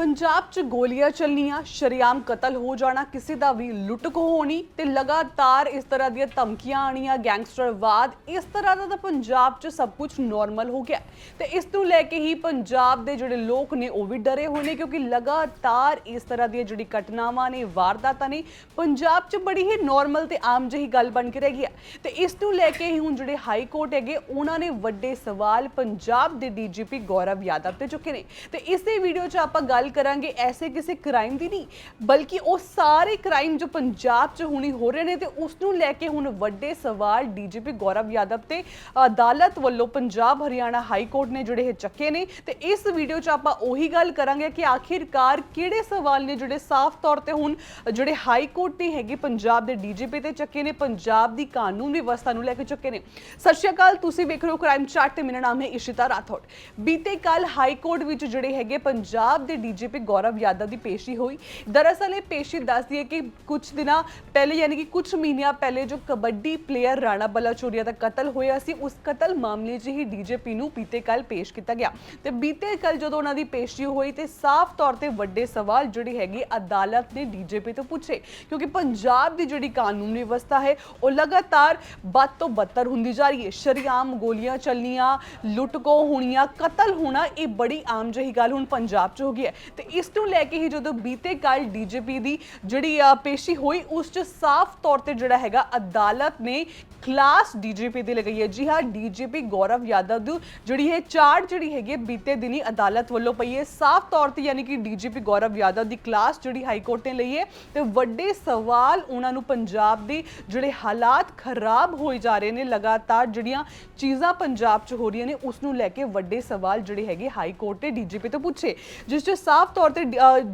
ਪੰਜਾਬ 'ਚ ਗੋਲੀਆਂ ਚੱਲਣੀਆਂ, ਸ਼ਰੇਆਮ ਕਤਲ ਹੋ ਜਾਣਾ, ਕਿਸੇ ਦਾ ਵੀ ਲੁੱਟਕ ਹੋਣੀ ਤੇ ਲਗਾਤਾਰ ਇਸ ਤਰ੍ਹਾਂ ਦੀਆਂ ਧਮਕੀਆਂ ਆਣੀਆਂ ਗੈਂਗਸਟਰਵਾਦ, ਇਸ ਤਰ੍ਹਾਂ ਦਾ ਤਾਂ ਪੰਜਾਬ 'ਚ ਸਭ ਕੁਝ ਨਾਰਮਲ ਹੋ ਗਿਆ ਹੈ। ਤੇ ਇਸ ਨੂੰ ਲੈ ਕੇ ਹੀ ਪੰਜਾਬ ਦੇ ਜਿਹੜੇ ਲੋਕ ਨੇ ਉਹ ਵੀ ਡਰੇ ਹੋਏ ਨੇ ਕਿਉਂਕਿ ਲਗਾਤਾਰ ਇਸ ਤਰ੍ਹਾਂ ਦੀਆਂ ਜਿਹੜੀ ਘਟਨਾਵਾਂ ਨੇ, ਵਾਰਦਾਤਾਂ ਨੇ, ਪੰਜਾਬ 'ਚ ਬੜੀ ਹੀ ਨਾਰਮਲ ਤੇ ਆਮ ਜਿਹੀ ਗੱਲ ਬਣ ਕੇ ਰਹਿ ਗਈ ਹੈ ਤੇ ਇਸ ਨੂੰ ਲੈ ਕੇ ਹੀ ਹੁਣ ਜਿਹੜੇ ਹਾਈ ਕੋਰਟ ਹੈਗੇ, ਉਹਨਾਂ ਨੇ ਵੱਡੇ ਸਵਾਲ ਪੰਜਾਬ ਦੇ ਡੀਜੀਪੀ ਗੌਰਵ ਯਾਦਵ ਤੇ ਚੁੱਕੇ ਨੇ ਤੇ ਇਸੇ ਵੀਡੀਓ 'ਚ ਆਪਾਂ ਗੱਲ ਕਰਾਂਗੇ, ਐਸੇ ਕਿਸੇ ਕ੍ਰਾਈਮ ਦੀ ਨਹੀਂ, ਬਲਕਿ ਉਹ ਸਾਰੇ ਕ੍ਰਾਈਮ ਜੋ ਪੰਜਾਬ 'ਚ ਹੁਣੀ ਹੋ ਰਹੇ ਨੇ ਤੇ ਉਸ ਨੂੰ ਲੈ ਕੇ ਹੁਣ ਵੱਡੇ ਸਵਾਲ ਡੀਜੀਪੀ ਗੌਰਵ ਯਾਦਵ ਤੇ ਅਦਾਲਤ ਵੱਲੋਂ ਪੰਜਾਬ ਹਰਿਆਣਾ ਹਾਈ ਕੋਰਟ ਨੇ ਜਿਹੜੇ ਇਹ ਚੱਕੇ ਨੇ। ਤੇ ਇਸ ਵੀਡੀਓ 'ਚ ਆਪਾਂ ਉਹੀ ਗੱਲ ਕਰਾਂਗੇ ਕਿ ਆਖਿਰਕਾਰ ਕਿਹੜੇ ਸਵਾਲ ਨੇ ਜਿਹੜੇ ਸਾਫ਼ ਤੌਰ ਤੇ ਹੁਣ ਜਿਹੜੇ ਹਾਈ ਕੋਰਟ ਤੇ ਹੈਗੇ ਪੰਜਾਬ ਦੇ ਡੀਜੀਪੀ ਤੇ ਚੱਕੇ ਨੇ, ਪੰਜਾਬ ਦੀ ਕਾਨੂੰਨ ਵਿਵਸਥਾ ਨੂੰ ਲੈ ਕੇ ਚੱਕੇ ਨੇ। ਸਤਿ ਸ਼੍ਰੀ ਅਕਾਲ, ਤੁਸੀਂ ਵੇਖ ਰਹੇ ਹੋ ਕ੍ਰਾਈਮ ਚਾਰਟ ਤੇ ਮੇਰਾ ਨਾਮ ਹੈ ਇਸ਼ਿਤਾ ਰਾਠੌੜ। ਬੀਤੇ ਕੱਲ ਹਾਈ ਕੋਰਟ ਵਿੱਚ ਜਿਹੜੇ ਹੈਗੇ ਪੰਜਾਬ ਦੇ ਡੀ ਡੀਜੀਪੀ ਗੌਰਵ ਯਾਦਵ ਦੀ ਪੇਸ਼ੀ ਹੋਈ। ਦਰਅਸਲ ਇਹ ਪੇਸ਼ੀ ਦੱਸਦੀ ਹੈ ਕਿ ਕੁਝ ਦਿਨਾਂ ਪਹਿਲੇ ਯਾਨੀ ਕਿ ਕੁਝ ਮਹੀਨਿਆਂ ਪਹਿਲੇ ਜੋ ਕਬੱਡੀ ਪਲੇਅਰ ਰਾਣਾ ਬਲਾਚੋਰੀਆ ਦਾ ਕਤਲ ਹੋਇਆ ਸੀ, ਉਸ ਕਤਲ ਮਾਮਲੇ 'ਚ ਹੀ ਡੀਜੀਪੀ ਨੂੰ ਬੀਤੇ ਕੱਲ ਪੇਸ਼ ਕੀਤਾ ਗਿਆ। ਤੇ ਬੀਤੇ ਕੱਲ ਜਦੋਂ ਉਹਨਾਂ ਦੀ ਪੇਸ਼ੀ ਹੋਈ ਤੇ ਸਾਫ਼ ਤੌਰ ਤੇ ਵੱਡੇ ਸਵਾਲ ਜਿਹੜੇ ਹੈਗੇ ਅਦਾਲਤ ਨੇ ਡੀਜੀਪੀ ਤੋਂ ਪੁੱਛੇ। ਕਿਉਂਕਿ ਪੰਜਾਬ ਦੀ ਜਿਹੜੀ ਕਾਨੂੰਨ ਵਿਵਸਥਾ ਹੈ, ਉਹ ਲਗਾਤਾਰ ਬਦ ਤੋਂ ਬੱਤਰ ਹੁੰਦੀ ਜਾ ਰਹੀ ਹੈ। ਸ਼ਰੀਆਮ ਗੋਲੀਆਂ ਚੱਲਣੀਆਂ ਲੁੱਟਕੋ ਹੋਣੀਆਂ ਕਤਲ ਹੋਣਾ, ਇਹ ਬੜੀ ਆਮ ਜਿਹੀ ਗੱਲ ਹੁਣ ਪੰਜਾਬ 'ਚ ਹੋ ਗਈ ਹੈ। ਤੇ ਇਸ ਨੂੰ ਲੈ ਕੇ ਹੀ ਜਦੋਂ ਬੀਤੇ ਕੱਲ ਡੀਜੀਪੀ ਦੀ ਜਿਹੜੀ ਪੇਸ਼ੀ ਹੋਈ ਉਸ 'ਚ ਸਾਫ਼ ਤੌਰ ਤੇ ਜਿਹੜਾ ਹੈਗਾ ਅਦਾਲਤ ਨੇ ਕਲਾਸ ਡੀਜੀਪੀ ਦੀ ਲਗਾਈ ਹੈ। ਜੀ ਹਾਂ ਡੀਜੀਪੀ ਗੌਰਵ ਯਾਦਵ ਦੀ ਜਿਹੜੀ ਹੈ ਚਾਰਟ ਜਿਹੜੀ ਹੈਗੀ ਹੈ, ਬੀਤੇ ਦਿਨੀ ਅਦਾਲਤ ਵੱਲੋਂ ਪਈ ਹੈ। ਸਾਫ਼ ਤੌਰ ਤੇ ਯਾਨੀ ਕਿ ਡੀਜੀਪੀ ਗੌਰਵ ਯਾਦਵ ਦੀ ਕਲਾਸ ਜਿਹੜੀ ਹਾਈ ਕੋਰਟ ਨੇ ਲਈ ਹੈ ਤੇ ਵੱਡੇ ਸਵਾਲ ਉਹਨਾਂ ਨੂੰ ਪੰਜਾਬ ਦੇ ਜਿਹੜੇ ਹਾਲਾਤ ਖਰਾਬ ਹੋਈ ਜਾ ਰਹੇ ਨੇ ਲਗਾਤਾਰ ਜਿਹੜੀਆਂ ਚੀਜ਼ਾਂ ਪੰਜਾਬ 'ਚ ਹੋ ਰਹੀਆਂ ਨੇ ਉਸ ਨੂੰ ਲੈ ਕੇ ਵੱਡੇ ਸਵਾਲ ਜਿਹੜੇ ਹੈਗੇ ਹਾਈ ਕੋਰਟ ਨੇ ਡੀਜੀਪੀ ਤੋਂ ਪੁੱਛੇ। ਜਿਸ 'ਚ ਸਾਫ਼ ਤੌਰ ਤੇ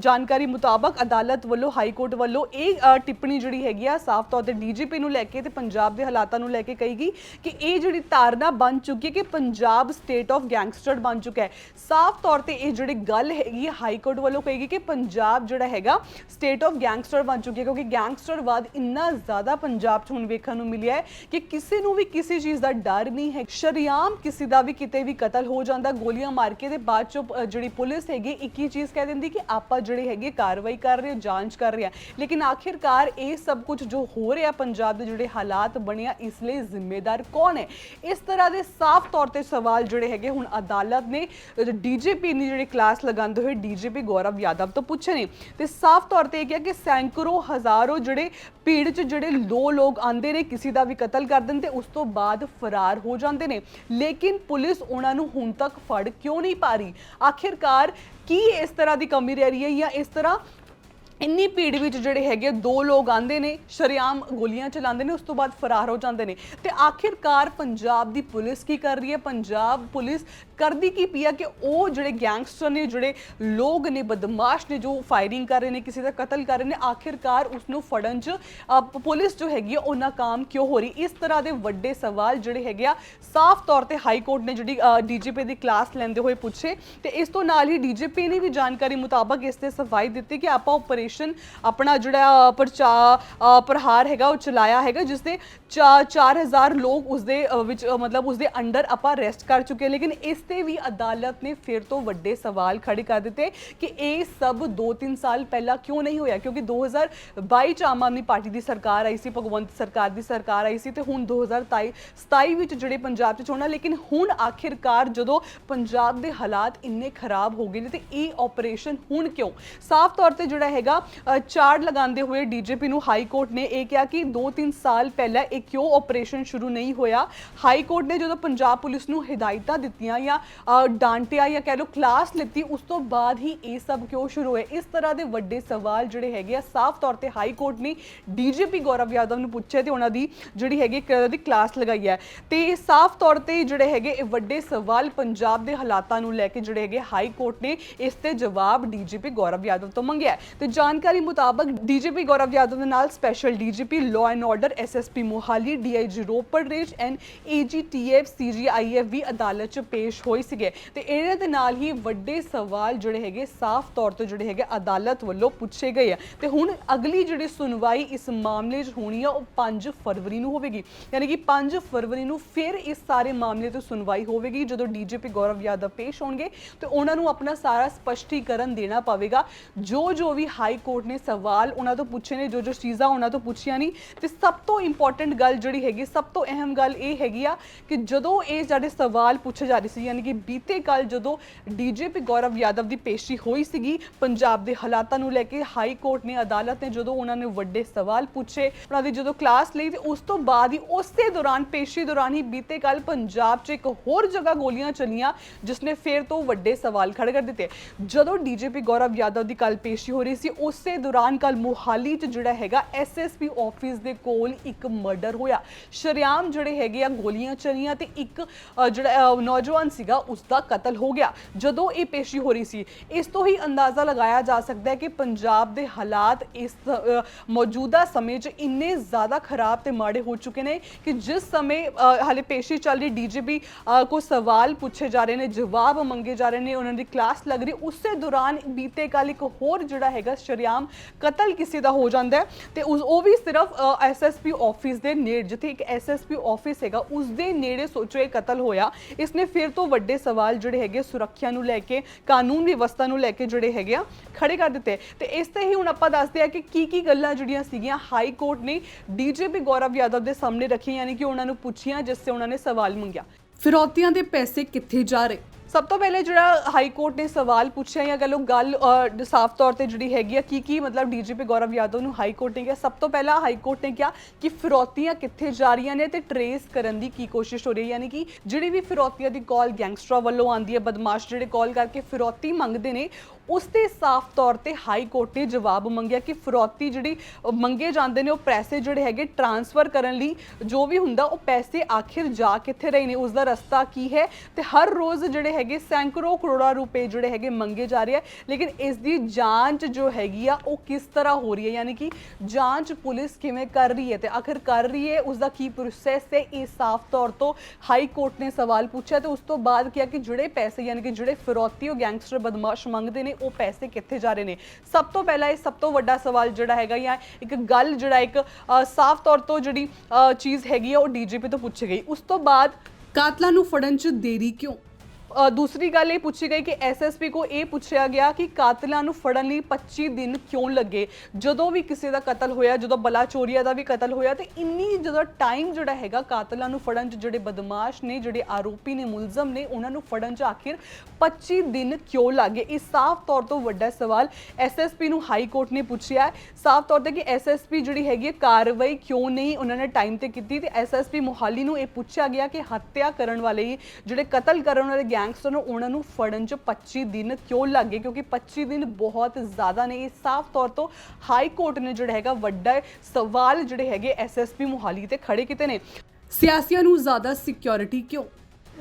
ਜਾਣਕਾਰੀ ਮੁਤਾਬਕ ਅਦਾਲਤ ਵੱਲੋਂ, ਹਾਈ ਕੋਰਟ ਵੱਲੋਂ ਇਹ ਟਿੱਪਣੀ ਜਿਹੜੀ ਹੈਗੀ ਆ, ਸਾਫ਼ ਤੌਰ ਤੇ ਡੀਜੀਪੀ ਨੂੰ ਲੈ ਕੇ ਤੇ ਪੰਜਾਬ ਦੇ ਹਾਲਾਤਾਂ ਨੂੰ ਲੈ ਕੇ ਕਹੀ ਗਈ ਕਿ ਇਹ ਜਿਹੜੀ ਧਾਰਨਾ ਬਣ ਚੁੱਕੀ ਹੈ ਕਿ ਪੰਜਾਬ ਸਟੇਟ ਆਫ ਗੈਂਗਸਟਰ ਬਣ ਚੁੱਕਾ ਹੈ। ਸਾਫ਼ ਤੌਰ ਤੇ ਇਹ ਜਿਹੜੀ ਗੱਲ ਹੈਗੀ ਹਾਈ ਕੋਰਟ ਵੱਲੋਂ ਕਹੀ ਗਈ ਕਿ ਪੰਜਾਬ ਜਿਹੜਾ ਹੈਗਾ ਸਟੇਟ ਆਫ ਗੈਂਗਸਟਰ ਬਣ ਚੁੱਕੀ ਹੈ, ਕਿਉਂਕਿ ਗੈਂਗਸਟਰਵਾਦ ਇੰਨਾ ਜ਼ਿਆਦਾ ਪੰਜਾਬ 'ਚ ਹੁਣ ਵੇਖਣ ਨੂੰ ਮਿਲਿਆ ਹੈ ਕਿ ਕਿਸੇ ਨੂੰ ਵੀ ਕਿਸੇ ਚੀਜ਼ ਦਾ ਡਰ ਨਹੀਂ ਹੈ। ਸ਼ਰੀਆਮ ਕਿਸੇ ਦਾ ਵੀ ਕਿਤੇ ਵੀ ਕਤਲ ਹੋ ਜਾਂਦਾ, ਗੋਲੀਆਂ ਮਾਰ ਕੇ ਤੇ ਬਾਅਦ ਚੋਂ ਜਿਹੜੀ ਪੁਲਿਸ ਹੈਗੀ, ਇੱਕ ਹੀ ਚੀਜ਼ ਕਹਿ ਦਿੰਦੀ ਕਿ ਆਪਾਂ ਜਿਹੜੇ ਹੈਗੇ ਕਾਰਵਾਈ ਕਰ ਰਹੇ ਹਾਂ, ਜਾਂਚ ਕਰ ਰਹੇ ਹਾਂ। ਲੇਕਿਨ ਆਖਿਰਕਾਰ ਇਹ ਸਭ ਕੁਝ ਜੋ ਹੋ ਰਿਹਾ ਪੰਜਾਬ ਦੇ ਜਿਹੜੇ ਹਾਲਾਤ ਬਣਿਆ ਇਸ ਲਈ ਜ਼ਿੰਮੇਦਾਰ ਕੌਣ ਹੈ? ਇਸ ਤਰ੍ਹਾਂ ਦੇ ਸਾਫ਼ ਤੌਰ ਤੇ ਸਵਾਲ ਜਿਹੜੇ ਹੈਗੇ ਹੁਣ ਅਦਾਲਤ ਨੇ ਡੀਜੀਪੀ ਨੇ ਜਿਹੜੀ ਕਲਾਸ ਲਗਾਉਂਦੇ ਹੋਏ ਡੀਜੀਪੀ ਗੌਰਵ ਯਾਦਵ ਤੋਂ ਪੁੱਛੇ ਨੇ। ਤੇ ਸਾਫ਼ ਤੌਰ ਤੇ ਇਹ ਕਿਹਾ ਕਿ ਸੈਂਕੜੋ ਹਜ਼ਾਰੋ ਜਿਹੜੇ ਭੀੜ 'ਚ ਜਿਹੜੇ ਦੋ ਲੋਕ ਆਂਦੇ ਨੇ, ਕਿਸੇ ਦਾ ਵੀ ਕਤਲ ਕਰ ਦਿੰਦੇ ਉਸ ਤੋਂ ਬਾਅਦ ਫਰਾਰ ਹੋ ਜਾਂਦੇ ਨੇ। ਲੇਕਿਨ ਪੁਲਿਸ ਉਹਨਾਂ ਨੂੰ ਹੁਣ ਤੱਕ ਫੜ ਕਿਉਂ ਨਹੀਂ ਪਾ ਰਹੀ? ਆਖਿਰਕਾਰ ਕੀ ਇਸ ਤਰ੍ਹਾਂ ਦੀ ਕਮੀ ਰਹਿ ਰਹੀ ਹੈ ਜਾਂ ਇਸ ਤਰ੍ਹਾਂ ਇੰਨੀ ਭੀੜ ਵਿੱਚ ਜਿਹੜੇ ਹੈਗੇ ਦੋ ਲੋਕ ਆਂਦੇ ਨੇ, ਸ਼ਰੇਆਮ ਗੋਲੀਆਂ ਚਲਾਉਂਦੇ ਨੇ, ਉਸ ਤੋਂ ਬਾਅਦ ਫਰਾਰ ਹੋ ਜਾਂਦੇ ਨੇ। ਤੇ ਆਖਿਰਕਾਰ ਪੰਜਾਬ ਦੀ ਪੁਲਿਸ ਕੀ ਕਰ ਰਹੀ ਹੈ? ਪੰਜਾਬ ਪੁਲਿਸ ਕਰਦੀ ਕੀ ਪਈ ਆ ਕਿ ਉਹ ਜਿਹੜੇ ਗੈਂਗਸਟਰ ਨੇ ਜਿਹੜੇ ਲੋਕ ਨੇ ਬਦਮਾਸ਼ ਨੇ ਜੋ ਫਾਇਰਿੰਗ ਕਰ ਰਹੇ ਨੇ ਕਿਸੇ ਦਾ ਕਤਲ ਕਰ ਰਹੇ ਨੇ ਆਖਿਰਕਾਰ ਉਸ ਨੂੰ ਫੜਨ 'ਚ ਪੁਲਿਸ ਜੋ ਹੈਗੀ ਆ ਉਹ ਨਾਕਾਮ ਕਿਉਂ ਹੋ ਰਹੀ? ਇਸ ਤਰ੍ਹਾਂ ਦੇ ਵੱਡੇ ਸਵਾਲ ਜਿਹੜੇ ਹੈਗੇ ਆ ਸਾਫ਼ ਤੌਰ ਤੇ ਹਾਈ ਕੋਰਟ ਨੇ ਜਿਹੜੀ ਡੀਜੀਪੀ ਦੀ ਕਲਾਸ ਲੈਂਦੇ ਹੋਏ ਪੁੱਛੇ। ਤੇ ਇਸ ਤੋਂ ਨਾਲ ਹੀ ਡੀਜੀਪੀ ਨੇ ਵੀ ਜਾਣਕਾਰੀ ਮੁਤਾਬਕ ਇਸ ਤੇ ਸਫ਼ਾਈ ਦਿੱਤੀ ਕਿ ਆਪਾਂ ਆਪਰੇਸ਼ਨ ਆਪਣਾ ਜਿਹੜਾ ਅ, ਪਰਚਾ ਪ੍ਰਹਾਰ ਹੈਗਾ ਉਹ ਚਲਾਇਆ ਹੈਗਾ ਜਿਸ ਦੇ 4000 ਲੋਕ ਉਸ ਦੇ ਅ, ਵਿੱਚ ਮਤਲਬ ਉਸ ਦੇ ਅੰਡਰ ਆਪਾਂ ਰੈਸਟ ਕਰ ਚੁੱਕੇ ਲੇਕਿਨ ਇਸ ਤੇ ਵੀ ਅਦਾਲਤ ਨੇ ਫਿਰ ਤੋਂ ਵੱਡੇ ਸਵਾਲ ਖੜੇ ਕਰ ਦਿੱਤੇ ਕਿ ਇਹ ਸਭ 2-3 ਸਾਲ ਪਹਿਲਾਂ ਕਿਉਂ ਨਹੀਂ ਹੋਇਆ? ਕਿਉਂਕਿ 2022 ਚ ਆਮ ਆਦਮੀ ਪਾਰਟੀ ਦੀ ਸਰਕਾਰ ਆਈ ਸੀ ਭਗਵੰਤ ਸਰਕਾਰ ਦੀ ਸਰਕਾਰ ਆਈ ਸੀ ਤੇ ਹੁਣ 2027 27 ਵਿੱਚ ਜਿਹੜੇ ਪੰਜਾਬ 'ਚ ਚੋਣਾਂ ਲੇਕਿਨ ਹੁਣ ਆਖਿਰਕਾਰ ਜਦੋਂ ਪੰਜਾਬ ਦੇ ਹਾਲਾਤ ਇੰਨੇ ਖਰਾਬ ਹੋ ਗਏ ਨੇ ਤੇ ਇਹ ਆਪਰੇਸ਼ਨ ਹੁਣ ਕਿਉਂ? ਸਾਫ਼ ਤੌਰ ਤੇ ਜਿਹੜਾ ਹੈਗਾ ਅ, ਲਗਾਉਂਦੇ ਹੋਏ ਡੀਜੀਪੀ ਨੂੰ ਹਾਈ ਕੋਰਟ ਨੇ ਇਹ ਕਿਹਾ ਕਿ 2-3 ਸਾਲ ਪਹਿਲਾਂ ਇਹ ਕਿਉਂ ਆਪਰੇਸ਼ਨ ਸ਼ੁਰੂ ਨਹੀਂ ਹੋਇਆ? ਹਾਈ ਕੋਰਟ ਨੇ ਜਦੋਂ ਪੰਜਾਬ ਪੁਲਿਸ ਨੂੰ ਹਦਾਇਤਾਂ ਦਿੱਤੀਆਂ ਜਾਂ ਅ, ਡਾਂਟਿਆ ਜਾਂ ਕਹਿ ਲਓ ਕਲਾਸ ਲਿੱਤੀ ਉਸ ਤੋਂ ਬਾਅਦ ਹੀ ਇਹ ਸਭ ਕਿਉਂ ਸ਼ੁਰੂ ਹੋਇਆ ਇਸ ਤਰ੍ਹਾਂ ਦੇ ਵੱਡੇ ਸਵਾਲ ਜਿਹੜੇ ਹੈਗੇ ਆ ਸਾਫ਼ ਤੌਰ ਤੇ ਹਾਈ ਕੋਰਟ ਨੇ ਡੀਜੀਪੀ ਗੌਰਵ ਯਾਦਵ ਨੂੰ ਪੁੱਛਿਆ ਤੇ ਉਹਨਾਂ ਦੀ ਜਿਹੜੀ ਹੈਗੀ ਦੀ ਕਲਾਸ ਲਗਾਈ ਹੈ ਤੇ ਇਹ ਸਾਫ਼ ਤੌਰ ਤੇ ਜਿਹੜੇ ਹੈਗੇ ਇਹ ਵੱਡੇ ਸਵਾਲ ਪੰਜਾਬ ਦੇ ਹਾਲਾਤਾਂ ਨੂੰ ਲੈ ਕੇ ਜਿਹੜੇ ਹੈਗੇ ਹਾਈ ਕੋਰਟ ਨੇ ਇਸ ਤੇ ਜਵਾਬ ਡੀਜੀਪੀ ਗੌਰਵ ਯਾਦਵ ਤੋਂ ਮੰਗਿਆ ਹੈ। ਤੇ ਜਾਣਕਾਰੀ ਮੁਤਾਬਕ ਡੀਜੀਪੀ ਗੌਰਵ ਯਾਦਵ ਦੇ ਨਾਲ special DGP law and order SSP Mohali DIG Ropar range and AGTF CGIF ਵੀ ਅਦਾਲਤ 'ਚ ਪੇਸ਼ ਹੋਏ ਸੀਗੇ। ਤੇ ਇਹਨਾਂ ਦੇ ਨਾਲ ਹੀ ਵੱਡੇ ਸਵਾਲ ਜਿਹੜੇ ਹੈਗੇ, ਸਾਫ਼ ਤੌਰ ਤੇ ਜਿਹੜੇ ਹੈਗੇ, ਅਦਾਲਤ ਵੱਲੋਂ ਪੁੱਛੇ ਗਏ ਆ। ਤੇ ਹੁਣ ਅਗਲੀ ਜਿਹੜੀ ਸੁਣਵਾਈ ਇਸ ਮਾਮਲੇ 'ਚ ਹੋਣੀ ਆ, ਉਹ 5 ਫਰਵਰੀ ਨੂੰ ਹੋਵੇਗੀ। ਯਾਨੀ ਕਿ 5 ਫਰਵਰੀ ਨੂੰ ਫਿਰ ਇਸ ਸਾਰੇ ਮਾਮਲੇ ਤੇ ਸੁਣਵਾਈ ਹੋਵੇਗੀ, ਜਦੋਂ ਡੀਜੀਪੀ ਗੌਰਵ ਯਾਦਵ ਪੇਸ਼ ਹੋਣਗੇ ਤੇ ਉਹਨਾਂ ਨੂੰ ਆਪਣਾ ਸਾਰਾ ਸਪਸ਼ਟੀਕਰਨ ਦੇਣਾ ਪਵੇਗਾ। ਜੋ ਜੋ ਵੀ ਹਾਈ ਕੋਰਟ ਨੇ ਸਵਾਲ ਉਹਨਾਂ ਤੋਂ ਪੁੱਛੇ ਨੇ ਜੋ ਜੋ ਚੀਜ਼ਾਂ ਉਹਨਾਂ ਤੋਂ ਪੁੱਛੀਆਂ ਨਹੀਂ ਤੇ ਸਭ ਤੋਂ ਇੰਪੋਰਟੈਂਟ ਗੱਲ ਜਿਹੜੀ ਹੈਗੀ, ਸਭ ਤੋਂ ਅਹਿਮ ਗੱਲ ਇਹ ਹੈਗੀ ਆ ਕਿ ਜਦੋਂ ਇਹ ਜਿਹੜੇ ਸਵਾਲ ਪੁੱਛੇ ਜਾ ਰਹੇ ਸੀ ਯਾਨੀ ਕਿ ਬੀਤੇ ਕੱਲ ਜਦੋਂ ਡੀਜੀਪੀ ਗੌਰਵ ਯਾਦਵ ਦੀ ਪੇਸ਼ੀ ਹੋਈ ਸੀਗੀ, ਪੰਜਾਬ ਦੇ ਹਾਲਾਤਾਂ ਨੂੰ ਲੈ ਕੇ ਹਾਈ ਕੋਰਟ ਨੇ ਅਦਾਲਤ ਨੇ ਜਦੋਂ ਉਹਨਾਂ ਨੇ ਵੱਡੇ ਸਵਾਲ ਪੁੱਛੇ, ਉਹਨਾਂ ਦੀ ਜਦੋਂ ਕਲਾਸ ਲਈ ਤੇ ਉਸ ਤੋਂ ਬਾਅਦ ਹੀ ਉਸੇ ਦੌਰਾਨ, ਪੇਸ਼ੀ ਦੌਰਾਨ ਹੀ ਬੀਤੇ ਕੱਲ ਪੰਜਾਬ 'ਚ ਇੱਕ ਹੋਰ ਜਗ੍ਹਾ ਗੋਲੀਆਂ ਚੱਲੀਆਂ, ਜਿਸ ਨੇ ਫੇਰ ਤੋਂ ਵੱਡੇ ਸਵਾਲ ਖੜੇ ਕਰ ਦਿੱਤੇ। ਜਦੋਂ ਡੀਜੀਪੀ ਗੌਰਵ ਯਾਦਵ ਦੀ ਕੱਲ ਪੇਸ਼ੀ ਹੋ ਰਹੀ ਸੀ, ਉਸੇ ਦੌਰਾਨ ਕੱਲ ਮੋਹਾਲੀ 'ਚ ਜਿਹੜਾ ਹੈਗਾ ਐਸਐਸਪੀ ਆਫਿਸ ਦੇ ਕੋਲ ਇੱਕ ਮਰਡਰ ਹੋਇਆ। ਸ਼ਰਿਆਮ ਜਿਹੜੇ ਹੈਗੇ ਆ, ਗੋਲੀਆਂ ਚੱਲੀਆਂ ਤੇ ਇੱਕ ਜਿਹੜਾ ਨੌਜਵਾਨ ਸੀ ਸੀਗਾ ਉਸ ਦਾ ਕਤਲ ਹੋ ਗਿਆ। ਜਦੋਂ ਇਹ ਪੇਸ਼ੀ ਹੋ ਰਹੀ ਸੀ, ਇਸ ਤੋਂ ਹੀ ਅੰਦਾਜ਼ਾ ਲਗਾਇਆ ਜਾ ਸਕਦਾ ਹੈ ਕਿ ਪੰਜਾਬ ਦੇ ਹਾਲਾਤ ਇਸ ਮੌਜੂਦਾ ਸਮੇਂ 'ਚ ਇੰਨੇ ਜ਼ਿਆਦਾ ਖਰਾਬ ਤੇ ਮਾੜੇ ਹੋ ਚੁੱਕੇ ਨੇ ਕਿ ਜਿਸ ਸਮੇਂ ਹਾਲੇ ਪੇਸ਼ੀ ਚੱਲ ਰਹੀ ਡੀਜੀਪੀ ਕੋ ਸਵਾਲ ਪੁੱਛੇ ਜਾ ਰਹੇ ਨੇ, ਜਵਾਬ ਮੰਗੇ ਜਾ ਰਹੇ ਨੇ, ਉਹਨਾਂ ਦੀ ਕਲਾਸ ਲੱਗ ਰਹੀ, ਉਸੇ ਦੌਰਾਨ ਬੀਤੇ ਕੱਲ ਇੱਕ ਹੋਰ ਜਿਹੜਾ ਹੈਗਾ ਸ਼ਰਿਆਮ ਕਤਲ ਕਿਸੇ ਦਾ ਹੋ ਜਾਂਦਾ ਤੇ ਉਹ ਵੀ ਸਿਰਫ ਐਸਐਸਪੀ ਆਫਿਸ ਦੇ ਨੇੜੇ, ਜਿੱਥੇ ਇੱਕ ਐਸਐਸਪੀ ਆਫਿਸ ਹੈਗਾ ਉਸ ਦੇ ਨੇੜੇ ਸੋਚੋ ਇਹ ਕਤਲ ਹੋਇਆ। ਇਸ ਨੇ ਫਿਰ ਤੋਂ ਵੱਡੇ ਸਵਾਲ ਜਿਹੜੇ ਹੈਗੇ ਸੁਰੱਖਿਆ ਨੂੰ ਲੈ ਕੇ, ਕਾਨੂੰਨ ਵਿਵਸਥਾ ਨੂੰ ਲੈ ਕੇ ਜਿਹੜੇ ਹੈਗੇ ਆ, ਖੜੇ ਕਰ ਦਿੱਤੇ। ਤੇ ਇਸ ਤੇ ਹੀ ਹੁਣ ਆਪਾਂ ਦੱਸਦੇ ਆ ਕਿ ਕੀ ਕੀ ਗੱਲਾਂ ਜਿਹੜੀਆਂ ਸੀਗੀਆਂ ਹਾਈ ਕੋਰਟ ਨੇ ਡੀਜੀਪੀ ਗੌਰਵ ਯਾਦਵ ਦੇ ਸਾਹਮਣੇ ਰੱਖੀਆਂ, ਯਾਨੀ ਕਿ ਉਹਨਾਂ ਨੂੰ ਪੁੱਛੀਆਂ, ਜਿਸ ਤੇ ਉਹਨਾਂ ਨੇ ਸਵਾਲ ਮੰਗਿਆ। ਫਿਰੌਤੀਆਂ ਦੇ ਪੈਸੇ ਕਿੱਥੇ ਜਾ ਰਹੇ? ਸਭ ਤੋਂ ਪਹਿਲੇ ਜਿਹੜਾ ਹਾਈ ਕੋਰਟ ਨੇ ਸਵਾਲ ਪੁੱਛਿਆ ਜਾਂ ਕਹ ਲਓ ਗੱਲ ਸਾਫ਼ ਤੌਰ ਤੇ ਜਿਹੜੀ ਹੈਗੀ ਆ ਕੀ ਕੀ ਮਤਲਬ ਡੀਜੀਪੀ ਗੌਰਵ ਯਾਦਵ ਨੂੰ ਹਾਈ ਕੋਰਟ ਨੇ ਕਿਹਾ? ਸਭ ਤੋਂ ਪਹਿਲਾਂ ਹਾਈ ਕੋਰਟ ਨੇ ਕਿਹਾ ਕਿ ਫਿਰੌਤੀਆਂ ਕਿੱਥੇ ਜਾ ਰਹੀਆਂ ਨੇ ਤੇ ਟਰੇਸ ਕਰਨ ਦੀ ਕੀ ਕੋਸ਼ਿਸ਼ ਹੋ ਰਹੀ ਹੈ। ਯਾਨੀ ਕਿ ਜਿਹੜੀ ਵੀ ਫਿਰੌਤੀਆਂ ਦੀ ਕਾਲ ਗੈਂਗਸਟਰਾਂ ਵੱਲੋਂ ਆਉਂਦੀ ਹੈ, ਬਦਮਾਸ਼ ਜਿਹੜੇ ਕਾਲ ਕਰਕੇ ਫਿਰੌਤੀ ਮੰਗਦੇ ਨੇ ਉਸ ਤੇ ਸਾਫ਼ ਤੌਰ ਤੇ ਹਾਈ ਕੋਰਟ ਨੇ ਜਵਾਬ ਮੰਗਿਆ ਕਿ ਫਰੋਤੀ ਜਿਹੜੀ ਮੰਗੇ ਜਾਂਦੇ ਨੇ, ਉਹ ਪੈਸੇ ਜਿਹੜੇ ਹੈਗੇ ਟ੍ਰਾਂਸਫਰ ਕਰਨ ਲਈ ਜੋ ਵੀ ਹੁੰਦਾ, ਉਹ ਪੈਸੇ ਆਖਿਰ ਜਾ ਕਿੱਥੇ ਰਹੇ ਨੇ ਉਸ ਦਾ ਰਸਤਾ ਕੀ ਹੈ? ਤੇ ਹਰ ਰੋਜ਼ ਜਿਹੜੇ ਹੈਗੇ ਸੈਂਕੜੋ ਕਰੋੜਾਂ ਰੁਪਏ ਜਿਹੜੇ ਹੈਗੇ ਮੰਗੇ ਜਾ ਰਹੇ ਆ, ਲੇਕਿਨ ਇਸ ਦੀ ਜਾਂਚ ਜੋ ਹੈਗੀ ਆ, ਉਹ ਕਿਸ ਤਰ੍ਹਾਂ ਹੋ ਰਹੀ ਹੈ? ਯਾਨੀ ਕਿ ਜਾਂਚ ਪੁਲਿਸ ਕਿਵੇਂ ਕਰ ਰਹੀ ਹੈ ਤੇ ਆਖਿਰ ਕਰ ਰਹੀ ਹੈ? ਉਸ ਦਾ ਕੀ ਪ੍ਰੋਸੈਸ ਹੈ? ਇਹ ਸਾਫ਼ ਤੌਰ ਤੋਂ ਹਾਈ ਕੋਰਟ ਨੇ ਸਵਾਲ ਪੁੱਛਿਆ ਤੇ ਉਸ ਤੋਂ ਬਾਅਦ ਕਿਹਾ ਕਿ ਜਿਹੜੇ ਪੈਸੇ, ਯਾਨੀ ਕਿ ਜਿਹੜੇ ਫਰੋਤੀ ਉਹ ਗੈਂਗਸਟਰ ਬਦਮਾਸ਼ ਮੰਗਦੇ ਨੇ ਉਹ ਪੈਸੇ ਕਿੱਥੇ ਜਾ ਰਹੇ ਨੇ? ਸਭ ਤੋਂ ਪਹਿਲਾਂ ਇਹ ਸਭ ਤੋਂ ਵੱਡਾ ਸਵਾਲ ਜਿਹੜਾ ਹੈਗਾ ਜਾਂ ਇੱਕ ਗੱਲ ਜਿਹੜਾ ਇੱਕ ਅ, ਸਾਫ਼ ਤੌਰ ਤੋਂ ਜਿਹੜੀ ਅ, ਚੀਜ਼ ਹੈਗੀ ਆ ਉਹ ਡੀਜੀਪੀ ਤੋਂ ਪੁੱਛੀ ਗਈ। ਉਸ ਤੋਂ ਬਾਅਦ ਕਾਤਲਾਂ ਨੂੰ ਫੜਨ 'ਚ ਦੇਰੀ ਕਿਉਂ? ਦੂਸਰੀ ਗੱਲ ਇਹ ਪੁੱਛੀ ਗਈ ਕਿ ਐਸਐਸਪੀ ਕੋ ਇਹ ਪੁੱਛਿਆ ਗਿਆ ਕਿ ਕਾਤਲਾਂ ਨੂੰ ਫੜਨ ਲਈ 25 ਦਿਨ ਕਿਉਂ ਲੱਗੇ? ਜਦੋਂ ਵੀ ਕਿਸੇ ਦਾ ਕਤਲ ਹੋਇਆ, ਜਦੋਂ ਬਲਾਚੋਰੀਆ ਦਾ ਵੀ ਕਤਲ ਹੋਇਆ, ਤੇ ਇੰਨੀ ਜਦੋਂ ਟਾਈਮ ਜਿਹੜਾ ਹੈਗਾ ਕਾਤਲਾਂ ਨੂੰ ਫੜਨ 'ਚ, ਜਿਹੜੇ ਬਦਮਾਸ਼ ਨੇ, ਜਿਹੜੇ ਆਰੋਪੀ ਨੇ, ਮੁਲਜ਼ਮ ਨੇ, ਉਹਨਾਂ ਨੂੰ ਫੜਨ 'ਚ ਆਖਿਰ 25 ਦਿਨ ਕਿਉਂ ਲੱਗੇ? ਇਹ ਸਾਫ਼ ਤੌਰ ਤੋਂ ਵੱਡਾ ਸਵਾਲ ਐਸਐਸਪੀ ਨੂੰ ਹਾਈ ਕੋਰਟ ਨੇ ਪੁੱਛਿਆ ਸਾਫ਼ ਤੌਰ ਤੇ ਕਿ ਐਸਐਸਪੀ ਜਿਹੜੀ ਹੈਗੀ ਹੈ, ਕਾਰਵਾਈ ਕਿਉਂ ਨਹੀਂ ਉਹਨਾਂ ਨੇ ਟਾਈਮ ਤੇ ਕੀਤੀ, ਤੇ ਐਸਐਸਪੀ ਮੋਹਾਲੀ ਨੂੰ ਇਹ ਪੁੱਛਿਆ ਗਿਆ ਕਿ ਹੱਤਿਆ ਕਰਨ ਵਾਲੇ ਜਿਹੜੇ ਕਤਲ ਕਰਨ ਵਾਲੇ ਗੈਂਗ ਗੈਂਗਸਟਰ ਨੇ, ਉਹਨਾਂ ਨੂੰ ਫੜਨ 'ਚ 25 ਦਿਨ ਕਿਉਂ ਲੱਗੇ ਕਿਉਂਕਿ 25 ਦਿਨ ਬਹੁਤ ਜ਼ਿਆਦਾ ਨੇ। ਇਹ ਸਾਫ਼ ਤੌਰ ਤੋਂ ਹਾਈ ਕੋਰਟ ਨੇ ਜਿਹੜਾ ਹੈਗਾ, ਵੱਡਾ ਸਵਾਲ ਜਿਹੜੇ ਹੈਗੇ ਐਸਐਸਪੀ ਮੁਹਾਲੀ ਤੇ ਖੜੇ ਕੀਤੇ ਨੇ। ਸਿਆਸੀਆਂ ਨੂੰ ਜ਼ਿਆਦਾ ਸਿਕਿਉਰਿਟੀ ਕਿਉਂ?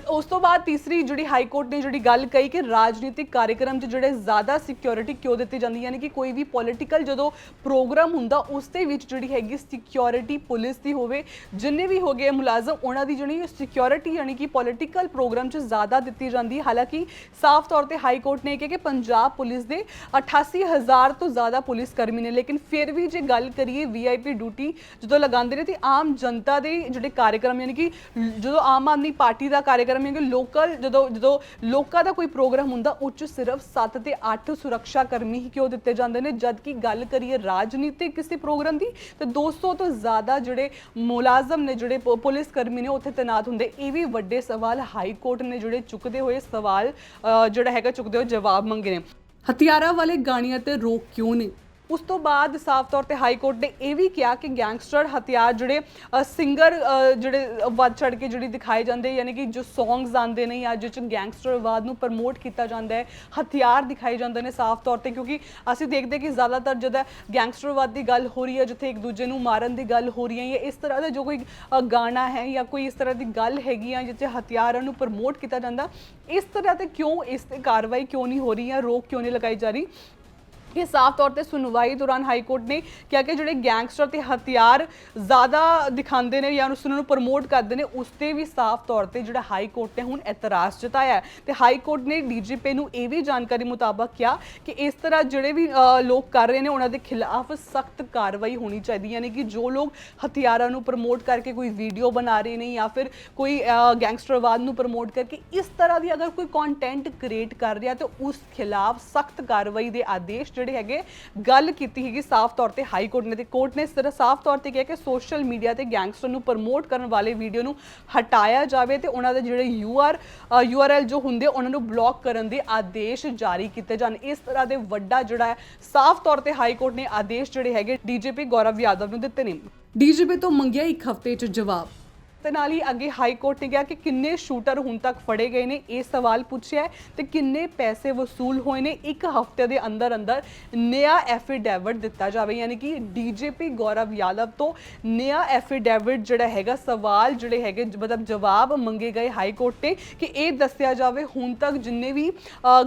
ਉਸ ਤੋਂ ਬਾਅਦ ਤੀਸਰੀ ਜਿਹੜੀ ਹਾਈ ਕੋਰਟ ਨੇ ਜਿਹੜੀ ਗੱਲ ਕਹੀ ਕਿ ਰਾਜਨੀਤਿਕ ਕਾਰਜਕ੍ਰਮ 'ਚ ਜਿਹੜੇ ਜ਼ਿਆਦਾ ਸਿਕਿਉਰਿਟੀ ਕਿਉਂ ਦਿੱਤੀ ਜਾਂਦੀ ਯਾਨੀ ਕਿ ਕੋਈ ਵੀ ਪੋਲੀਟੀਕਲ ਜਦੋਂ ਪ੍ਰੋਗਰਾਮ ਹੁੰਦਾ, ਉਸ ਦੇ ਵਿੱਚ ਜਿਹੜੀ ਹੈਗੀ ਸਿਕਿਉਰਿਟੀ ਪੁਲਿਸ ਦੀ ਹੋਵੇ, ਜਿੰਨੇ ਵੀ ਹੋ ਗਏ ਮੁਲਾਜ਼ਮ, ਉਹਨਾਂ ਦੀ ਜਿਹੜੀ ਸਿਕਿਉਰਿਟੀ ਯਾਨੀ ਕਿ ਪੋਲੀਟੀਕਲ ਪ੍ਰੋਗਰਾਮ 'ਚ ਜ਼ਿਆਦਾ ਦਿੱਤੀ ਜਾਂਦੀ ਹਾਲਾਂਕਿ ਸਾਫ਼ ਤੌਰ ਤੇ ਹਾਈ ਕੋਰਟ ਨੇ ਕਿਹਾ ਕਿ ਪੰਜਾਬ ਪੁਲਿਸ ਦੇ 88000 ਤੋਂ ਜ਼ਿਆਦਾ ਪੁਲਿਸ ਕਰਮੀ ਨੇ, ਲੇਕਿਨ ਫਿਰ ਵੀ ਜੇ ਗੱਲ ਕਰੀਏ ਵੀਆਈਪੀ ਡਿਊਟੀ ਜਦੋਂ ਲਗਾਉਂਦੇ ਨੇ, ਤੇ ਆਮ ਜਨਤਾ ਦੇ ਜਿਹੜੇ ਕਾਰਜਕ੍ਰਮ, ਯਾਨੀ ਕਿ ਜਦੋਂ ਆਮ ਆਦਮੀ ਪਾਰਟੀ ਦਾ ਕਾਰਜਕ੍ਰਮ ਹੈ ਕਿ ਲੋਕਲ ਜਦੋਂ ਜਦੋਂ ਲੋਕਾਂ ਦਾ ਕੋਈ ਪ੍ਰੋਗਰਾਮ ਹੁੰਦਾ, ਉਹ ਸਿਰਫ 7 ਤੇ 8 ਸੁਰੱਖਿਆ ਕਰਮੀ ਹੀ ਕਿਉਂ ਦਿੱਤੇ ਜਾਂਦੇ ਨੇ? ਜਦ ਕਿ ਗੱਲ ਕਰੀਏ ਰਾਜਨੀਤਿਕ ਕਿਸੇ ਪ੍ਰੋਗਰਾਮ ਦੀ, ਤੇ 200 ਤੋਂ ਜ਼ਿਆਦਾ ਜਿਹੜੇ ਮੁਲਾਜ਼ਮ ਨੇ, ਜਿਹੜੇ ਪੁਲਿਸ ਕਰਮੀ ਨੇ, ਉੱਥੇ ਤੈਨਾਤ ਹੁੰਦੇ। ਇਹ ਵੀ ਵੱਡੇ ਸਵਾਲ ਹਾਈ ਕੋਰਟ ਨੇ ਜਿਹੜੇ ਚੁੱਕਦੇ ਹੋਏ ਸਵਾਲ ਜਿਹੜਾ ਹੈਗਾ ਚੁੱਕਦੇ ਹੋਏ ਜਵਾਬ ਮੰਗੇ ਨੇ। ਹਥਿਆਰਾਂ ਵਾਲੇ ਗਾਣੀਆਂ ਤੇ ਰੋਕ ਕਿਉਂ ਨਹੀਂ? ਉਸ ਤੋਂ ਬਾਅਦ ਸਾਫ਼ ਤੌਰ ਤੇ ਹਾਈ ਕੋਰਟ ਨੇ ਇਹ ਵੀ ਕਿਹਾ ਕਿ ਗੈਂਗਸਟਰ ਹਥਿਆਰ ਜਿਹੜੇ ਸਿੰਗਰ ਜਿਹੜੇ ਵੱਧ ਚੜ ਕੇ ਜਿਹੜੀ ਦਿਖਾਏ ਜਾਂਦੇ, ਯਾਨੀ ਕਿ ਜੋ ਸੌਂਗਸ ਆਉਂਦੇ ਨੇ ਜਾਂ ਜਿਸ ਚ ਗੈਂਗਸਟਰਵਾਦ ਨੂੰ ਪ੍ਰਮੋਟ ਕੀਤਾ ਜਾਂਦਾ ਹੈ, ਹਥਿਆਰ ਦਿਖਾਏ ਜਾਂਦੇ ਨੇ ਸਾਫ਼ ਤੌਰ ਤੇ ਕਿਉਂਕਿ ਅਸੀਂ ਦੇਖਦੇ ਕਿ ਜ਼ਿਆਦਾਤਰ ਜਦੋਂ ਗੈਂਗਸਟਰਵਾਦ ਦੀ ਗੱਲ ਹੋ ਰਹੀ ਹੈ, ਜਿੱਥੇ ਇੱਕ ਦੂਜੇ ਨੂੰ ਮਾਰਨ ਦੀ ਗੱਲ ਹੋ ਰਹੀ ਹੈ, ਜਾਂ ਇਸ ਤਰ੍ਹਾਂ ਦਾ ਜੋ ਕੋਈ ਗਾਣਾ ਹੈ ਜਾਂ ਕੋਈ ਇਸ ਤਰ੍ਹਾਂ ਦੀ ਗੱਲ ਹੈਗੀ ਆ ਜਿੱਥੇ ਹਥਿਆਰਾਂ ਨੂੰ ਪ੍ਰਮੋਟ ਕੀਤਾ ਜਾਂਦਾ, ਇਸ ਤਰ੍ਹਾਂ ਤੇ ਕਿਉਂ ਇਸ ਤੇ ਕਾਰਵਾਈ ਕਿਉਂ ਨਹੀਂ ਹੋ ਰਹੀ ਜਾਂ ਰੋਕ ਕਿਉਂ ਨਹੀਂ ਲਗਾਈ ਜਾ ਰਹੀ? ਇਹ ਸਾਫ਼ ਤੌਰ ਤੇ ਸੁਣਵਾਈ ਦੌਰਾਨ ਹਾਈ ਕੋਰਟ ਨੇ ਕਿਹਾ ਕਿ ਜਿਹੜੇ ਗੈਂਗਸਟਰ ਤੇ ਹਥਿਆਰ ਜ਼ਿਆਦਾ ਦਿਖਾਉਂਦੇ ਨੇ ਜਾਂ ਉਸ ਨੂੰ ਪ੍ਰਮੋਟ ਕਰਦੇ ਨੇ, ਉਸ ਤੇ ਵੀ ਸਾਫ਼ ਤੌਰ ਤੇ ਜਿਹੜਾ ਹਾਈ ਕੋਰਟ ਨੇ ਹੁਣ ਇਤਰਾਜ਼ ਜਤਾਇਆ ਹੈ। ਤੇ ਹਾਈ ਕੋਰਟ ਨੇ ਡੀਜੀਪੀ ਨੂੰ ਇਹ ਵੀ ਜਾਣਕਾਰੀ ਮੁਤਾਬਕ ਕਿਹਾ ਕਿ ਇਸ ਤਰ੍ਹਾਂ ਜਿਹੜੇ ਵੀ ਲੋਕ ਕਰ ਰਹੇ ਨੇ, ਉਹਨਾਂ ਦੇ ਖਿਲਾਫ ਸਖਤ ਕਾਰਵਾਈ ਹੋਣੀ ਚਾਹੀਦੀ ਯਾਨੀ ਕਿ ਜੋ ਲੋਕ ਹਥਿਆਰਾਂ ਨੂੰ ਪ੍ਰਮੋਟ ਕਰਕੇ ਕੋਈ ਵੀਡੀਓ ਬਣਾ ਰਹੇ ਨੇ ਜਾਂ ਫਿਰ ਕੋਈ ਗੈਂਗਸਟਰਵਾਦ ਨੂੰ ਪ੍ਰਮੋਟ ਕਰਕੇ ਇਸ ਤਰ੍ਹਾਂ ਦੀ ਅਗਰ ਕੋਈ ਕੰਟੈਂਟ ਕ੍ਰੀਏਟ ਕਰ ਰਿਹਾ ਤੇ ਉਸ ਖਿਲਾਫ ਸਖਤ ਕਾਰਵਾਈ ਦੇ ਆਦੇਸ਼ ਜਿਹੜੇ ਹੈਗੇ, ਗੱਲ ਕੀਤੀ ਹੈਗੀ ਸਾਫ਼ ਤੌਰ ਤੇ ਹਾਈ ਕੋਰਟ ਨੇ ਤੇ ਕੋਰਟ ਨੇ ਸਿਰ ਸਾਫ਼ ਤੌਰ ਤੇ ਕਿਹਾ ਕਿ ਸੋਸ਼ਲ ਮੀਡੀਆ ਤੇ ਗੈਂਗਸਟਰ ਨੂੰ ਪ੍ਰਮੋਟ ਕਰਨ ਵਾਲੇ ਵੀਡੀਓ ਨੂੰ ਹਟਾਇਆ ਜਾਵੇ ਤੇ ਉਹਨਾਂ ਦੇ ਜਿਹੜੇ ਯੂਆਰ ਯੂਆਰਐਲ ਜੋ ਹੁੰਦੇ ਉਹਨਾਂ ਨੂੰ ਬਲੌਕ ਕਰਨ ਦੇ ਆਦੇਸ਼ ਜਾਰੀ ਕੀਤੇ ਜਾਣ। ਇਸ ਤਰ੍ਹਾਂ ਦੇ ਵੱਡਾ ਜਿਹੜਾ ਹੈ, ਸਾਫ਼ ਤੌਰ ਤੇ ਹਾਈ ਕੋਰਟ ਨੇ ਆਦੇਸ਼ ਜਿਹੜੇ ਹੈਗੇ ਡੀਜੀਪੀ ਗੌਰਵ ਯਾਦਵ ਨੂੰ ਦਿੱਤੇ ਨੇ। ਡੀਜੀਪੀ ਤੋਂ ਮੰਗਿਆ ਇੱਕ ਹਫ਼ਤੇ 'ਚ ਜਵਾਬ। ਤੇ ਨਾਲ ਹੀ ਅੱਗੇ ਹਾਈ ਕੋਰਟ ਨੇ ਕਿਹਾ ਕਿ ਕਿੰਨੇ ਸ਼ੂਟਰ ਹੁਣ ਤੱਕ ਫੜੇ ਗਏ ਨੇ, ਇਹ ਸਵਾਲ ਪੁੱਛਿਆ ਹੈ ਤੇ ਕਿੰਨੇ ਪੈਸੇ ਵਸੂਲ ਹੋਏ ਨੇ, ਇੱਕ ਹਫ਼ਤੇ ਦੇ ਅੰਦਰ ਅੰਦਰ ਨਿਆ ਐਫੀਡੈਵਿਟ ਦਿੱਤਾ ਜਾਵੇ। ਯਾਨੀ ਕਿ ਡੀਜੀਪੀ ਗੌਰਵ ਯਾਦਵ ਤੋਂ ਨਿਆ ਐਫੀਡੇਵਿਟ ਜਿਹੜਾ ਹੈਗਾ, ਸਵਾਲ ਜਿਹੜੇ ਹੈਗੇ, ਮਤਲਬ ਜਵਾਬ ਮੰਗੇ ਗਏ ਹਾਈ ਕੋਰਟ ਤੇ ਕਿ ਇਹ ਦੱਸਿਆ ਜਾਵੇ ਹੁਣ ਤੱਕ ਜਿੰਨੇ ਵੀ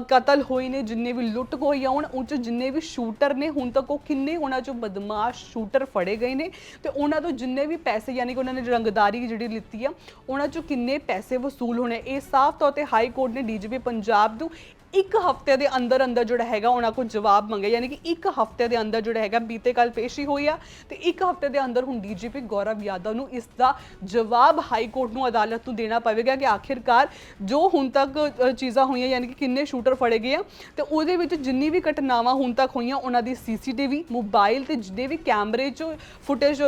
ਕਤਲ ਹੋਏ ਨੇ, ਜਿੰਨੇ ਵੀ ਲੁੱਟ ਹੋਈ ਆ, ਹੁਣ ਉਹ 'ਚ ਜਿੰਨੇ ਵੀ ਸ਼ੂਟਰ ਨੇ, ਹੁਣ ਤੱਕ ਉਹ ਕਿੰਨੇ ਉਹਨਾਂ ਚੋਂ ਬਦਮਾਸ਼ ਸ਼ੂਟਰ ਫੜੇ ਗਏ ਨੇ ਤੇ ਉਹਨਾਂ ਤੋਂ ਜਿੰਨੇ ਵੀ ਪੈਸੇ, ਯਾਨੀ ਕਿ ਉਹਨਾਂ ਨੇ ਰੰਗਦਾਰੀ ਜਿਹੜੀ ਲਿੱਤੀ ਆ। ਉਹਨਾਂ ਚੋਂ ਕਿੰਨੇ ਪੈਸੇ ਵਸੂਲ ਹੋਣੇ? ਇਹ ਸਾਫ਼ ਤੌਰ ਤੇ ਹਾਈ ਕੋਰਟ ਨੇ ਡੀਜੀਪੀ ਪੰਜਾਬ ਨੂੰ ਇੱਕ ਹਫ਼ਤੇ ਦੇ ਅੰਦਰ ਅੰਦਰ ਜਿਹੜਾ ਹੈਗਾ ਉਹਨਾਂ ਕੋਲ ਜਵਾਬ ਮੰਗਿਆ, ਯਾਨੀ ਕਿ ਇੱਕ ਹਫ਼ਤੇ ਦੇ ਅੰਦਰ ਜਿਹੜਾ ਹੈਗਾ ਬੀਤੇ ਕੱਲ ਪੇਸ਼ੀ ਹੋਈ ਆ ਤੇ ਇੱਕ ਹਫ਼ਤੇ ਦੇ ਅੰਦਰ ਹੁਣ ਡੀਜੀਪੀ ਗੌਰਵ ਯਾਦਵ ਨੂੰ ਇਸ ਦਾ ਜਵਾਬ ਹਾਈ ਕੋਰਟ ਨੂੰ ਅਦਾਲਤ ਨੂੰ ਦੇਣਾ ਪਵੇਗਾ ਕਿ ਆਖਿਰਕਾਰ ਜੋ ਹੁਣ ਤੱਕ ਚੀਜ਼ਾਂ ਹੋਈਆਂ, ਯਾਨੀ ਕਿ ਕਿੰਨੇ ਸ਼ੂਟਰ ਫੜੇ ਗਏ ਆ ਤੇ ਉਹਦੇ ਵਿੱਚ ਜਿੰਨੀ ਵੀ ਘਟਨਾਵਾਂ ਹੁਣ ਤੱਕ ਹੋਈਆਂ, ਉਹਨਾਂ ਦੀ ਸੀਸੀਟੀਵੀ, ਮੋਬਾਈਲ ਤੇ ਜਿੰਨੇ ਵੀ ਕੈਮਰੇ 'ਚ ਫੁਟੇਜ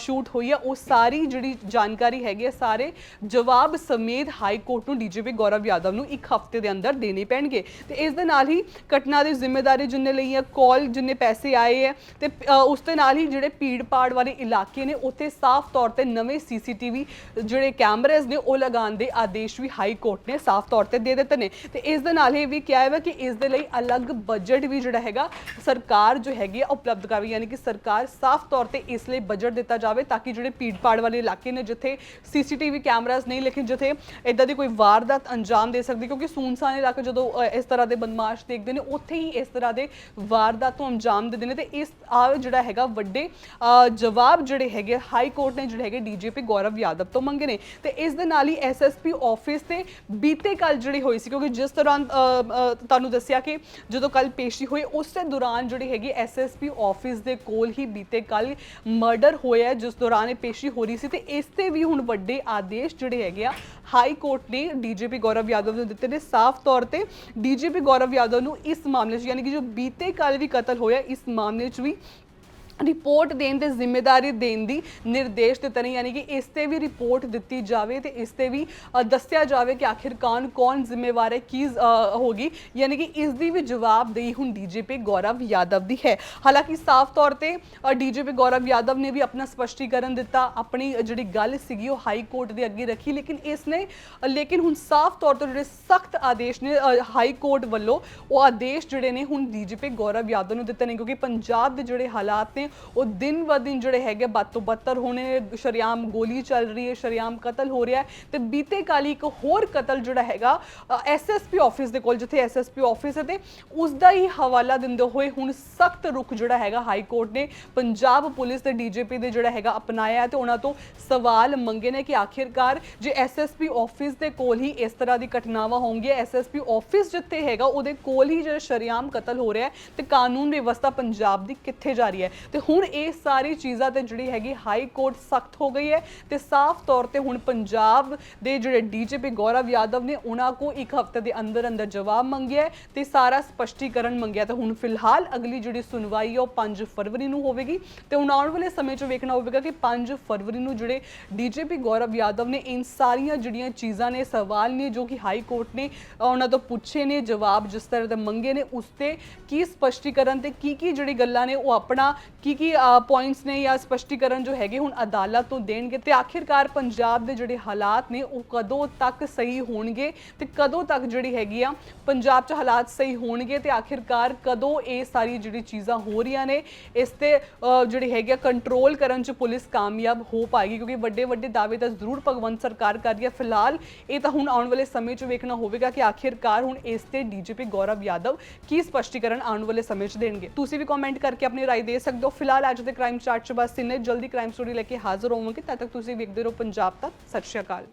ਸ਼ੂਟ ਹੋਈ ਆ, ਉਹ ਸਾਰੀ ਜਿਹੜੀ ਜਾਣਕਾਰੀ ਹੈਗੀ ਆ, ਸਾਰੇ ਜਵਾਬ ਸਮੇਤ ਹਾਈ ਕੋਰਟ ਨੂੰ ਡੀਜੀਪੀ ਗੌਰਵ ਯਾਦਵ ਨੂੰ ਇੱਕ ਹਫ਼ਤੇ ਦੇ ਅੰਦਰ ਦੇਣੇ ਪੈਣਗੇ। ਤੇ ਇਸ ਦੇ ਨਾਲ ਹੀ ਘਟਨਾ ਦੀ ਜ਼ਿੰਮੇਵਾਰੀ ਜਿੰਨੇ ਲਈ ਹੈ ਕਾਲ ਜਿੰਨੇ ਪੈਸੇ ਆਏ ਹੈ, ਤੇ ਉਸ ਦੇ ਨਾਲ ਹੀ ਜਿਹੜੇ ਭੀੜ ਪਾੜ ਵਾਲੇ ਇਲਾਕੇ ਨੇ, ਉੱਥੇ ਸਾਫ਼ ਤੌਰ ਤੇ ਨਵੇਂ ਸੀਸੀਟੀਵੀ ਜਿਹੜੇ ਕੈਮਰੇਜ਼ ਨੇ, ਉਹ ਲਗਾਉਣ ਦੇ ਆਦੇਸ਼ ਵੀ ਹਾਈ ਕੋਰਟ ਨੇ ਸਾਫ਼ ਤੌਰ ਤੇ ਦੇ ਦਿੱਤੇ ਨੇ। ਤੇ ਇਸ ਦੇ ਨਾਲ ਇਹ ਵੀ ਕਿਹਾ ਹੈ ਕਿ ਇਸ ਦੇ ਲਈ ਅਲੱਗ ਬਜਟ ਵੀ ਜਿਹੜਾ ਹੈਗਾ, ਸਰਕਾਰ ਜੋ ਹੈਗੀ ਆ ਉਪਲਬਧ ਕਰਾਵੇ ਯਾਨੀ ਕਿ ਸਰਕਾਰ ਸਾਫ਼ ਤੌਰ ਤੇ ਇਸ ਲਈ ਬਜਟ ਦਿੱਤਾ ਜਾਵੇ ਤਾਂ ਕਿ ਜਿਹੜੇ ਭੀੜ ਪਾੜ ਵਾਲੇ ਇਲਾਕੇ ਨੇ, ਜਿੱਥੇ ਸੀਸੀਟੀਵੀ ਕੈਮਰਾਜ਼ ਨਹੀਂ, ਲੇਕਿਨ ਜਿੱਥੇ ਇਦਾਂ ਦੀ ਕੋਈ ਵਾਰਦਾਤ ਅੰਜਾਮ ਦੇ ਸਕਦੀ, ਕਿਉਂਕਿ ਸੂਨਸਾਨ ਇਲਾਕੇ ਜਦੋਂ ਇਸ ਤਰ੍ਹਾਂ ਦੇ ਬਦਮਾਸ਼ ਦੇਖਦੇ ਨੇ, ਉੱਥੇ ਹੀ ਇਸ ਤਰ੍ਹਾਂ ਦੇ ਵਾਰਦਾਤ ਨੂੰ ਅੰਜਾਮ ਦਿੰਦੇ ਨੇ ਤੇ ਇਸ, ਆ ਜਿਹੜਾ ਹੈਗਾ ਵੱਡੇ ਜਵਾਬ ਜਿਹੜੇ ਹੈਗੇ ਹਾਈ ਕੋਰਟ ਨੇ, ਜਿਹੜੇ ਹੈਗੇ ਡੀਜੀਪੀ ਗੌਰਵ ਯਾਦਵ ਤੋਂ ਮੰਗੇ ਨੇ ਤੇ ਇਸ ਦੇ ਨਾਲ ਹੀ ਐਸਐਸਪੀ ਆਫਿਸ ਤੇ ਬੀਤੇ ਕੱਲ ਜਿਹੜੀ ਹੋਈ ਸੀ, ਕਿਉਂਕਿ ਜਿਸ ਦੌਰਾਨ ਤੁਹਾਨੂੰ ਦੱਸਿਆ ਕਿ ਜਦੋਂ ਕੱਲ ਪੇਸ਼ੀ ਹੋਈ, ਉਸੇ ਦੌਰਾਨ ਜਿਹੜੀ ਹੈਗੀ ਐਸਐਸਪੀ ਆਫਿਸ ਦੇ ਕੋਲ ਹੀ ਬੀਤੇ ਕੱਲ ਮਰਡਰ ਹੋਇਆ, ਜਿਸ ਦੌਰਾਨ ਇਹ ਪੇਸ਼ੀ ਹੋ ਰਹੀ ਸੀ ਤੇ ਇਸ ਤੇ ਵੀ ਹੁਣ ਵੱਡੇ ਆਦੇਸ਼ ਜਿਹੜੇ ਹੈਗੇ ਆ, ਹਾਈ ਕੋਰਟ ਨੇ ਡੀਜੀਪੀ ਗੌਰਵ ਯਾਦਵ ਨੂੰ ਦਿੱਤੇ ਨੇ, ਸਾਫ਼ ਤੌਰ ਤੇ ਡੀਜੀਪੀ ਗੌਰਵ ਯਾਦਵ ਨੂੰ ਇਸ ਮਾਮਲੇ 'ਚ, ਯਾਨੀ ਕਿ ਜੋ ਬੀਤੇ ਕੱਲ ਵੀ ਕਤਲ ਹੋਇਆ, ਇਸ ਮਾਮਲੇ 'ਚ ਵੀ ਰਿਪੋਰਟ ਦੇਣ ਦੀ ਜ਼ਿੰਮੇਵਾਰੀ ਦੇਣ ਦੀ ਨਿਰਦੇਸ਼ ਦਿੱਤੇ ਨੇ ਯਾਨੀ ਕਿ ਇਸ ਤੇ ਵੀ ਰਿਪੋਰਟ ਦਿੱਤੀ ਜਾਵੇ ਤੇ ਇਸ ਤੇ ਵੀ ਦੱਸਿਆ ਜਾਵੇ ਕਿ ਆਖਿਰ ਕੌਣ ਕੌਣ ਜ਼ਿੰਮੇਵਾਰ ਹੈ ਕੀ ਅ, ਹੋਗੀ। ਯਾਨੀ ਕਿ ਇਸ ਦੀ ਵੀ ਜਵਾਬਦੇਹੀ ਹੁਣ ਡੀਜੀਪੀ ਗੌਰਵ ਯਾਦਵ ਦੀ ਹੈ। ਹਾਲਾਂਕਿ ਸਾਫ਼ ਤੌਰ ਤੇ ਡੀਜੀਪੀ ਗੌਰਵ ਯਾਦਵ ਨੇ ਵੀ ਆਪਣਾ ਸਪਸ਼ਟੀਕਰਨ ਦਿੱਤਾ ਆਪਣੀ ਜਿਹੜੀ ਗੱਲ ਸੀਗੀ ਉਹ ਹਾਈ ਕੋਰਟ ਦੇ ਅੱਗੇ ਰੱਖੀ ਲੇਕਿਨ ਇਸ ਨੇ ਲੇਕਿਨ ਹੁਣ ਸਾਫ਼ ਤੌਰ ਤੇ ਜਿਹੜੇ ਸਖਤ ਆਦੇਸ਼ ਨੇ ਹਾਈ ਕੋਰਟ ਵੱਲੋਂ ਉਹ ਆਦੇਸ਼ ਜਿਹੜੇ ਨੇ ਹੁਣ ਡੀਜੀਪੀ ਗੌਰਵ ਯਾਦਵ ਨੂੰ ਦਿੱਤੇ ਨੇ ਕਿਉਂਕਿ ਪੰਜਾਬ ਦੇ ਜਿਹੜੇ ਹਾਲਾਤ ਨੇ ਉਹ ਦਿਨ ਬ ਦਿਨ ਜਿਹੜੇ ਹੈਗੇ ਬਦ ਤੋਂ ਬੱਤਰ ਹੋਣੇ, ਸ਼ਰਿਆਮ ਗੋਲੀ ਚੱਲ ਰਹੀ ਹੈ, ਸ਼ਰਿਆਮ ਕਤਲ ਹੋ ਰਿਹਾ ਹੈ ਤੇ ਬੀਤੇ ਕਾਲੀ ਇੱਕ ਹੋਰ ਕਤਲ ਜਿਹੜਾ ਹੈਗਾ ਐਸਐਸਪੀ ਆਫਿਸ ਦੇ ਕੋਲ, ਜਿੱਥੇ ਐਸਐਸਪੀ ਆਫਿਸ ਹੈ ਤੇ ਉਸ ਦਾ ਹੀ ਹਵਾਲਾ ਦਿੰਦੇ ਹੋਏ ਹੁਣ ਸਖਤ ਰੁਖ ਜਿਹੜਾ ਹੈਗਾ ਹਾਈ ਕੋਰਟ ਨੇ ਪੰਜਾਬ ਪੁਲਿਸ ਤੇ ਡੀਜੀਪੀ ਦੇ ਜਿਹੜਾ ਹੈਗਾ ਅਪਣਾਇਆ ਤੇ ਉਹਨਾਂ ਤੋਂ ਸਵਾਲ ਮੰਗੇ ਨੇ ਕਿ ਆਖਿਰਕਾਰ ਜੇ ਐਸਐਸਪੀ ਆਫਿਸ ਦੇ ਕੋਲ ਹੀ ਇਸ ਤਰ੍ਹਾਂ ਦੀ ਘਟਨਾਵਾਂ ਹੋਣਗੀਆਂ ਐਸਐਸਪੀ ਆਫਿਸ ਜਿੱਥੇ ਹੈਗਾ ਉਹਦੇ ਕੋਲ ਹੀ ਜਿਹੜਾ ਸ਼ਰਿਆਮ ਕਤਲ ਹੋ ਰਿਹਾ ਹੈ ਤੇ ਕਾਨੂੰਨ ਵਿਵਸਥਾ ਪੰਜਾਬ ਦੀ ਕਿੱਥੇ ਜਾ ਰਹੀ ਹੈ? ਤੇ ਹੁਣ ਇਹ ਸਾਰੀ ਚੀਜ਼ਾਂ ਤੇ ਜਿਹੜੀ ਹੈਗੀ ਹਾਈ ਕੋਰਟ ਸਖਤ ਹੋ ਗਈ ਹੈ ਤੇ ਸਾਫ਼ ਤੌਰ ਤੇ ਹੁਣ ਪੰਜਾਬ ਦੇ ਜਿਹੜੇ ਡੀਜੀਪੀ ਗੌਰਵ ਯਾਦਵ ਨੇ ਉਹਨਾਂ ਕੋ ਇੱਕ ਹਫ਼ਤੇ ਦੇ ਅੰਦਰ ਅੰਦਰ ਜਵਾਬ ਮੰਗਿਆ ਹੈ ਤੇ ਸਾਰਾ ਸਪਸ਼ਟੀਕਰਨ ਮੰਗਿਆ ਤੇ ਹੁਣ ਫਿਲਹਾਲ ਅਗਲੀ ਜਿਹੜੀ ਸੁਣਵਾਈ ਹੈ ਉਹ 5 ਫਰਵਰੀ ਨੂੰ ਹੋਵੇਗੀ ਤੇ ਹੁਣ ਆਉਣ ਵਾਲੇ ਸਮੇਂ 'ਚ ਵੇਖਣਾ ਹੋਵੇਗਾ ਕਿ 5 ਫਰਵਰੀ ਨੂੰ ਜਿਹੜੇ ਡੀਜੀਪੀ ਗੌਰਵ ਯਾਦਵ ਨੇ ਇਨ ਸਾਰੀਆਂ ਜਿਹੜੀਆਂ ਚੀਜ਼ਾਂ ਨੇ, ਸਵਾਲ ਨੇ ਜੋ ਕਿ ਹਾਈ ਕੋਰਟ ਨੇ ਉਹਨਾਂ ਤੋਂ ਪੁੱਛੇ ਨੇ, ਜਵਾਬ ਜਿਸ ਤਰ੍ਹਾਂ ਦੇ ਮੰਗੇ ਨੇ, ਉਸ ਤੇ ਕੀ ਸਪਸ਼ਟੀਕਰਨ ਤੇ ਕੀ ਕੀ ਜਿਹੜੀ ਗੱਲਾਂ ਨੇ ਉਹ ਆਪਣਾ ਕੀ ਕੀ ਪੁਆਇੰਟਸ ਨੇ ਜਾਂ ਸਪਸ਼ਟੀਕਰਨ ਜੋ ਹੈਗੇ ਹੁਣ ਅਦਾਲਤ ਤੋਂ ਦੇਣਗੇ ਤੇ ਆਖਿਰਕਾਰ ਪੰਜਾਬ ਦੇ ਜਿਹੜੇ ਹਾਲਾਤ ਨੇ ਉਹ ਕਦੋਂ ਤੱਕ ਸਹੀ ਹੋਣਗੇ ਤੇ ਕਦੋਂ ਤੱਕ ਜਿਹੜੀ ਹੈਗੀ ਆ ਪੰਜਾਬ 'ਚ ਹਾਲਾਤ ਸਹੀ ਹੋਣਗੇ ਤੇ ਆਖਿਰਕਾਰ ਕਦੋਂ ਇਹ ਸਾਰੀ ਜਿਹੜੀ ਚੀਜ਼ਾਂ ਹੋ ਰਹੀਆਂ ਨੇ, ਇਸ ਤੇ ਜਿਹੜੀ ਹੈਗੀ ਆ ਕੰਟਰੋਲ ਕਰਨ 'ਚ ਪੁਲਿਸ ਕਾਮਯਾਬ ਹੋ ਪਾਏਗੀ ਕਿਉਂਕਿ ਵੱਡੇ ਵੱਡੇ ਦਾਅਵੇ ਤਾਂ ਜ਼ਰੂਰ ਭਗਵੰਤ ਸਰਕਾਰ ਕਰ ਰਹੀ ਹੈ ਫਿਲਹਾਲ ਇਹ ਤਾਂ ਹੁਣ ਆਉਣ ਵਾਲੇ ਸਮੇਂ 'ਚ ਵੇਖਣਾ ਹੋਵੇਗਾ ਕਿ ਆਖਿਰਕਾਰ ਹੁਣ ਇਸ ਤੇ ਡੀਜੀਪੀ ਗੌਰਵ ਯਾਦਵ ਕੀ ਸਪਸ਼ਟੀਕਰਨ ਆਉਣ ਵਾਲੇ ਸਮੇਂ 'ਚ ਦੇਣਗੇ। ਤੁਸੀਂ ਵੀ ਕਮੈਂਟ ਕਰਕੇ ਆਪਣੀ ਰਾਏ ਦੇ ਸਕਦੇ ਹੋ। ਫਿਲਹਾਲ ਅੱਜ ਦੇ ਕ੍ਰਾਈਮ ਚਾਰਟ 'ਚ ਬਸ ਇੰਨੇ, ਜਲਦੀ ਕ੍ਰਾਈਮ ਸਟੋਰੀ ਲੈ ਕੇ ਹਾਜ਼ਰ ਹੋਵਾਂਗੇ। ਤਦ ਤੱਕ ਤੁਸੀਂ ਵੇਖਦੇ ਰਹੋ ਪੰਜਾਬ ਤੱਕ। ਸਤਿ ਸ਼੍ਰੀ ਅਕਾਲ।